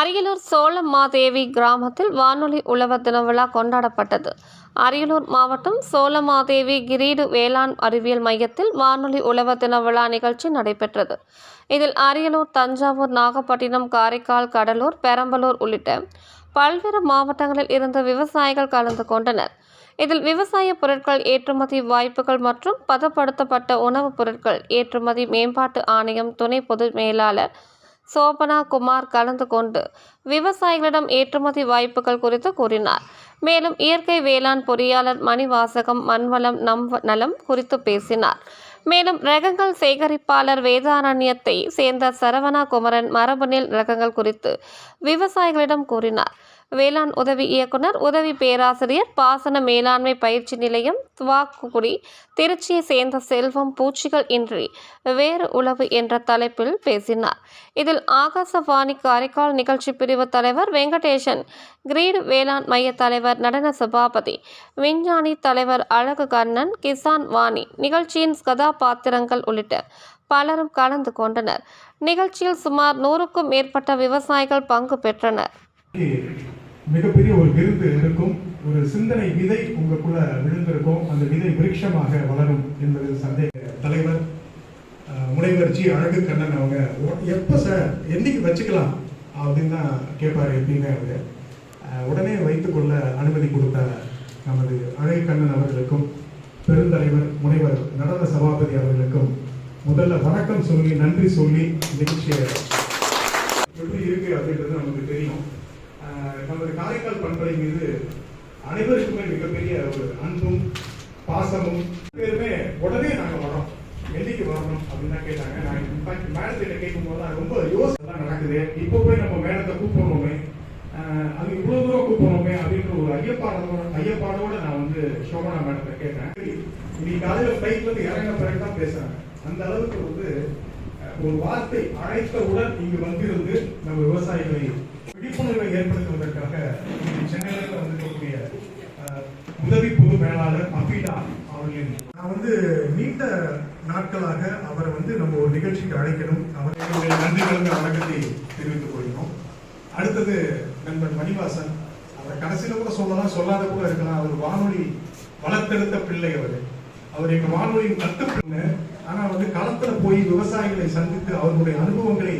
அரியலூர் சோழமாதேவி கிராமத்தில் வானொலி உழவர் தின விழா கொண்டாடப்பட்டது. அரியலூர் மாவட்டம் சோழமாதேவி கிரீடு வேளாண் அறிவியல் மையத்தில் வானொலி உழவர் தின விழா நிகழ்ச்சி நடைபெற்றது. இதில் அரியலூர் தஞ்சாவூர் நாகப்பட்டினம் காரைக்கால் கடலூர் பெரம்பலூர் உள்ளிட்ட பல்வேறு மாவட்டங்களில் இருந்த விவசாயிகள் கலந்து கொண்டனர். இதில் விவசாய பொருட்கள் ஏற்றுமதி வாய்ப்புகள் மற்றும் பதப்படுத்தப்பட்ட உணவுப் பொருட்கள் ஏற்றுமதி மேம்பாட்டு ஆணையம் துணை பொது மேலாளர் சோபனா குமார் கலந்து கொண்டு விவசாயிகளிடம் ஏற்றுமதி வாய்ப்புகள் குறித்து கூறினார். மேலும் இயற்கை வேளாண் பொறியாளர் மணிவாசகம் மண்வளம் நம் நலம் குறித்து பேசினார். மேலும் ரகங்கள் சேகரிப்பாளர் வேதாரண்யத்தை சேர்ந்த சரவணா குமரன் மரபணில் ரகங்கள் குறித்து விவசாயிகளிடம் கூறினார். வேளாண் உதவி இயக்குனர் உதவி பேராசிரியர் பாசன மேலாண்மை பயிற்சி நிலையம் துவாக்குடி திருச்சியை சேர்ந்த செல்வம் பூச்சிகள் இன்றி வேறு உளவு என்ற தலைப்பில் பேசினார். இதில் ஆகாசவாணி காரைக்கால் நிகழ்ச்சி பிரிவு தலைவர் வெங்கடேசன் கிரீடு வேளாண் மைய தலைவர் நடன சபாபதி விஞ்ஞானி தலைவர் அழகு கண்ணன் கிசான் வாணி நிகழ்ச்சியின் கதாபாத்திரங்கள் உள்ளிட்ட பலரும் கலந்து கொண்டனர். நிகழ்ச்சியில் சுமார் நூறுக்கும் மேற்பட்ட விவசாயிகள் பங்கு பெற்றனர். மிகப்பெரிய ஒரு விருந்து இருக்கும். ஒரு சிந்தனை விதை உங்களுக்குள்ள விழுந்திருக்கும். அந்த விதை விருட்சமாக வளரும் என்பது சந்தேக தலைவர் முனைவர் ஜி அழகு கண்ணன் அவங்க. "ஓ- எப்ப சார் என்னைக்கு வச்சுக்கலாம்? அப்படின்னு தான் கேட்பாரு எப்படின்னு அவங்க உடனே வைத்துக்கொள்ள அனுமதி கொடுத்த நமது அழகு கண்ணன் அவர்களுக்கும் பெருந்தலைவர் முனைவர் நடன சபாபதி அவர்களுக்கும் முதல்ல வணக்கம் சொல்லி நன்றி சொல்லி நிகழ்ச்சியை எப்படி இருக்கு அப்படின்றது நமக்கு நமது காரைக்கால் பண்பலை மீது அனைவருக்குமே மிகப்பெரிய ஒரு அன்பும் பாசமும் பேருமே உடனே நாங்கள் வரோம் என்னைக்கு வரணும் அப்படின்னு தான் கேட்டாங்க. நான் இன்ஃபேக்ட் மேடத்திட்ட கேட்கும் போது தான் ரொம்ப யோசனை நடக்குது. இப்போ போய் நம்ம மேடத்தை கூப்பிடணுமே அது இவ்வளவு தூரம் கூப்பிடணுமே அப்படின்ற ஒரு ஐயப்பாடோட ஐயப்பாடோட நான் வந்து சோபனா மேடத்தை கேட்டேன். இன்னைக்கு காலையில ஃபிளைட்ல இருந்து இறங்கின பிறகு தான் பேசுறாங்க. அந்த அளவுக்கு வந்து ஒரு வார்த்தை அழைத்தவுடன் இங்கு வந்திருந்து நம்ம விவசாயிகளை விழிப்புணர்வை ஏற்படுத்துவதற்கு இன்னைக்கு சென்னையில வந்திருக்கக்கூடிய அஹ், உதவி பொது மேலாளர் அபிடா அவர்களின் நான் வந்து நீண்ட நாட்களாக அவரை வந்து நம்ம ஒரு நிகழ்ச்சிக்கு அழைக்கணும். அவரை நன்றி கலந்த வணக்கத்தை தெரிவித்துக் கொள்கிறோம். அடுத்தது நண்பர் மணிவாசன். அவர் கடைசியில கூட சொல்லலாம் சொல்லாத கூட இருக்கலாம். அவர் வானொலி வளர்த்தெடுத்த பிள்ளை அவர். அவர் எங்க வானொலியின் கட்டுப்பிள்ளை ஆனா வந்து களத்துல போய் விவசாயிகளை சந்தித்து அவர்களுடைய அனுபவங்களை